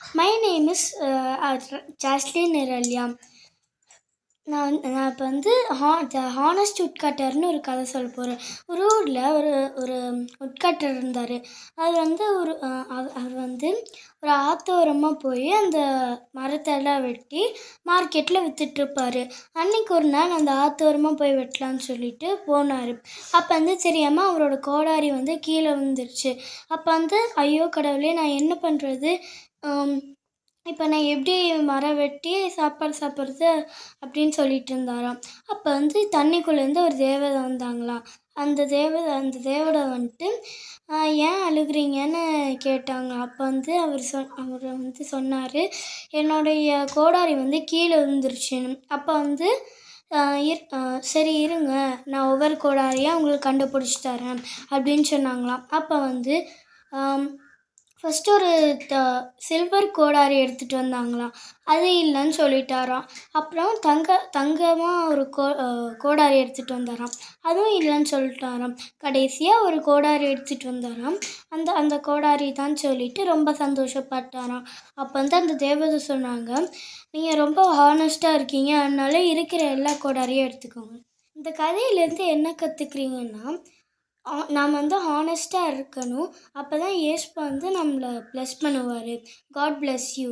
My name is Jasleen Niralya நான் நான் இப்போ வந்து ஹா த ஹானஸ்ட் உட்கட்டர்னு ஒரு கதை சொல்ல போகிறேன் ஒரு ஊரில் ஒரு ஒரு உட்கட்டர் இருந்தார். அவர் வந்து ஒரு அவர் அவர் வந்து ஒரு ஆத்தோரமாக போய் அந்த மரத்தெல்லாம் வெட்டி மார்க்கெட்டில் விற்றுட்ருப்பார் அன்றைக்கி ஒரு நாள் அந்த ஆத்தோரமாக போய் வெட்டலான்னு சொல்லிட்டு போனார். அப்போ வந்து தெரியாமல் அவரோட கோடாரி வந்து கீழே விழுந்துருச்சு. அப்போ வந்து ஐயோ கடவுளே நான் என்ன பண்ணுறது இப்போ நான் எப்படி மரம் வெட்டி சாப்பாடு சாப்பிட்றது அப்படின்னு சொல்லிட்டு இருந்தாராம். அப்போ வந்து தண்ணிக்குள்ளேருந்து ஒரு தேவதை வந்தாங்களாம். அந்த தேவதை அந்த தேவதை வந்துட்டு ஏன் அழுகுறீங்கன்னு கேட்டாங்க. அப்போ வந்து அவர் சொ அவர் வந்து சொன்னார் என்னுடைய கோடாரி வந்து கீழே விழுந்துருச்சுன்னு அப்போ வந்து இரு சரி இருங்க. நான் ஒவ்வொரு கோடாரியாக உங்களுக்கு கண்டுபிடிச்சி தரேன். அப்படின்னு சொன்னாங்களாம். அப்போ வந்து ஃபஸ்ட்டு ஒரு த சில்வர் கோடாரி எடுத்துகிட்டு வந்தாங்களாம். அது இல்லைன்னு சொல்லிட்டாராம். அப்புறம் தங்க தங்கமாக ஒரு கோ கோடாரி எடுத்துகிட்டு வந்தாராம். அதுவும் இல்லைன்னு சொல்லிட்டாராம். கடைசியாக ஒரு கோடாரி எடுத்துகிட்டு வந்தாராம். அந்த அந்த கோடாரி தான் சொல்லிட்டு ரொம்ப சந்தோஷப்பட்டாராம். அப்போ வந்து அந்த தேவதை சொன்னாங்க நீங்கள் ரொம்ப ஹானஸ்ட்டாக இருக்கீங்க. அதனால இருக்கிற எல்லா கோடாரியும் எடுத்துக்கோங்க. இந்த கதையிலேருந்து என்ன கற்றுக்குறீங்கன்னா நாம் வந்து ஹானஸ்ட்டாக இருக்கணும். அப்போ தான் ஏசப்பா வந்து நம்மளை ப்ளஸ் பண்ணுவார். God plus you